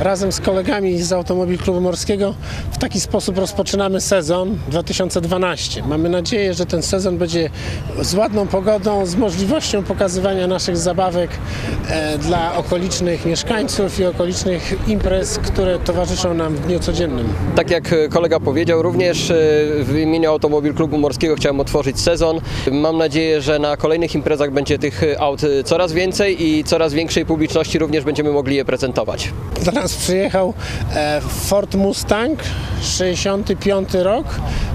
razem z kolegami z Automobil Klubu Morskiego w taki sposób rozpoczynamy sezon 2012. Mamy nadzieję, że ten sezon będzie z ładną pogodą, z możliwością pokazywania naszych zabawek e, dla okolicznych mieszkańców i okolicznych imprez, które towarzyszą nam w dniu codziennym. Tak jak e, kolega powiedział, również e, w imieniu Automobil Klubu Morskiego chciałem otworzyć sezon. Mam nadzieję, że na kolejnych imprezach będzie tych aut coraz więcej i coraz większej publiczności również będziemy mogli je prezentować. Do nas przyjechał e, Ford Mustang 65 rok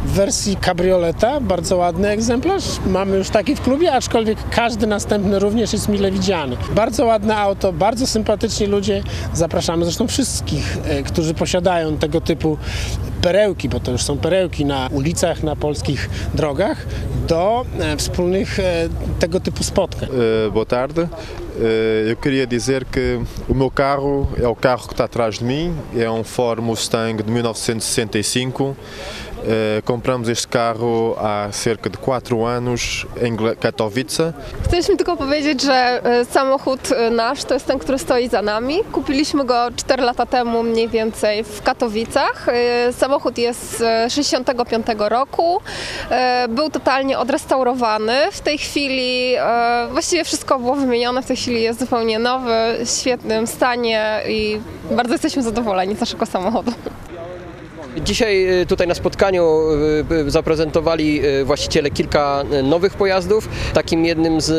w wersji kabrioleta, bardzo ładny egzemplarz. Mamy już taki w klubie, aczkolwiek każdy następny również jest mile widziany. Bardzo ładne auto, bardzo sympatyczni ludzie. Zapraszamy zresztą wszystkich, e, którzy posiadają tego typu perełki, bo to już są perełki na ulicach, na polskich drogach, do e, wspólnych tego typu spotkań. Boa. Uh, eu queria dizer que o meu carro é o carro que está atrás de mim, é um Ford Mustang de 1965. Uh, compramos este carro há cerca de 4 anos em Katowice. Chcieliśmy tylko powiedzieć, że e, samochód e, nasz to jest ten, który stoi za nami. Kupiliśmy go 4 lata temu mniej więcej w Katowicach. E, Samochód jest z 65 roku. E, Był totalnie odrestaurowany. W tej chwili e, właściwie wszystko było wymienione. W tej chwili jest zupełnie nowy, w świetnym stanie i bardzo jesteśmy zadowoleni z naszego samochodu. Dzisiaj e, tutaj na spotkaniu e, e, zaprezentowali właściciele kilka nowych pojazdów. Takim jednym z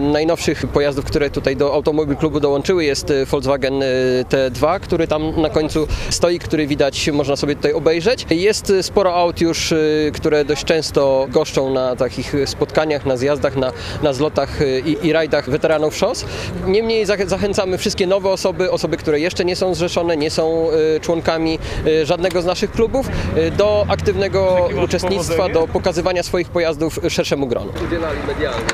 najnowszych pojazdów, które tutaj do Automobil Klubu dołączyły jest Volkswagen e, T2, który tam na końcu stoi, który widać, można sobie tutaj obejrzeć. Jest sporo aut już, które dość często goszczą na takich spotkaniach, na zjazdach, na, na zlotach i, i rajdach weteranów szos. Niemniej zach- zachęcamy wszystkie nowe osoby, osoby, które jeszcze nie są zrzeszone, nie są członkami żadnego z naszych klubów, e, do aktywnego uczestnictwa, do pokazywania swoich pojazdów szerszemu gronu. Udzielali medialnie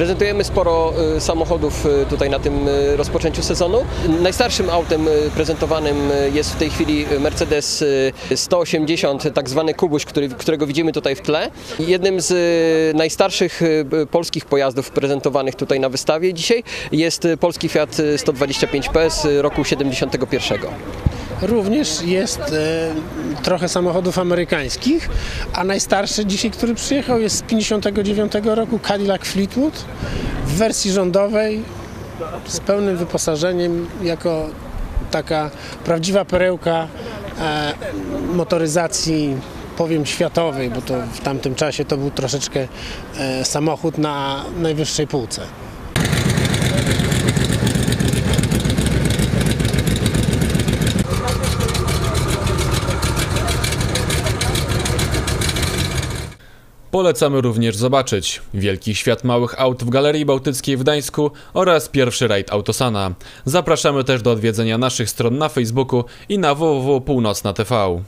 Prezentujemy sporo y, samochodów y, tutaj na tym y, rozpoczęciu sezonu. Najstarszym autem prezentowanym jest w tej chwili Mercedes y, 180, tak zwany Kubuś, który, którego widzimy tutaj w tle. Jednym z najstarszych polskich pojazdów prezentowanych tutaj na wystawie dzisiaj jest polski Fiat 125P z roku 71. Również jest e, trochę samochodów amerykańskich, a najstarszy dzisiaj, który przyjechał jest z 59 roku Cadillac Fleetwood w wersji rządowej z pełnym wyposażeniem jako taka prawdziwa perełka e, motoryzacji powiem światowej, bo to w tamtym czasie to był troszeczkę e, samochód na najwyższej półce. Polecamy również zobaczyć Wielki Świat Małych Aut w Galerii Bałtyckiej w Gdańsku oraz pierwszy rajd Autosana. Zapraszamy też do odwiedzenia naszych stron na Facebooku i na www.północna.tv.